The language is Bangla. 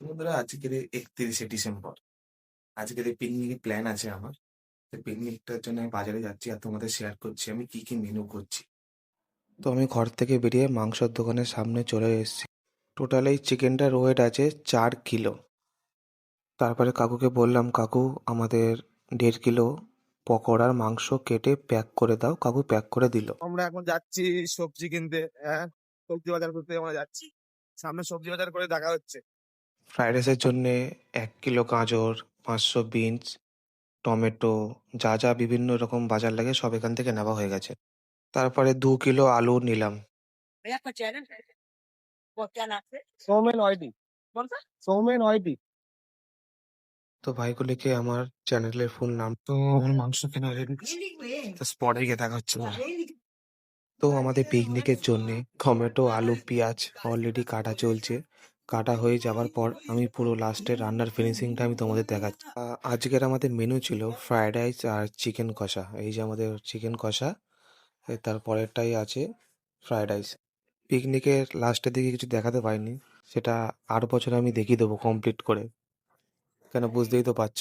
বন্ধুরা আজকের একত্রিশে ডিসেম্বর। আজকের এই পিকনিকের প্ল্যান আছে আমার। পিকনিকটার জন্য আমি বাজারে যাচ্ছি আর তোমাদের শেয়ার করছি। আমি কি কি মেনু করছি? তো আমি ঘর থেকে বেরিয়ে মাংসর দোকানের সামনে চলে এসেছি। টোটাল এই চিকেনটার ওয়েট আছে চার কিলো। তারপরে কাকুকে বললাম কাকু আমাদের দেড় কিলো পকোড়ার মাংস কেটে প্যাক করে দাও। কাকু প্যাক করে দিল। আমরা এখন যাচ্ছি সবজি কিনতে হ্যাঁ? সবজি বাজার করতে আমরা যাচ্ছি। সামনে সবজি বাজার করে দেখা হচ্ছে। ফ্রাইড রাইসের জন্যে এক কিলো গাজর পাঁচশো বিনস টমেটো যা যা বিভিন্ন রকম বাজার লাগে সব এখান থেকে নেওয়া হয়ে গেছে তারপরে দু কিলো আলু নিলাম भैया आपका चैनल है वो क्या नाम है সৌমেন ওয়াইটি कौन सा সৌমেন ওয়াইটি তো ভাইকে লিখে আমার চ্যানেলের ফুল নাম তো আমার মাংস কেনা রেডি তো স্পটে গিয়ে দেখা হচ্ছে না তো আমাদের পিকনিকের জন্য টমেটো আলু পেঁয়াজ অলরেডি কাটা চলছে কাটা হয়ে যাওয়ার পর আমি পুরো লাস্টে রান্নার ফিনিশিংটা আমি তোমাদের দেখাচ্ছি। আজকের আমাদের মেনু ছিল ফ্রায়েড রাইস আর চিকেন কষা। এই যে আমাদের চিকেন কষা তারপরেরটাই তার পরেরটাই আছে ফ্রায়েড রাইস পিকনিকের লাস্টের দিকে কিছু দেখাতে পারিনি, সেটা আর বছর আমি দেখিয়ে দেবো কমপ্লিট করে। কেন বুঝতেই তো পারছ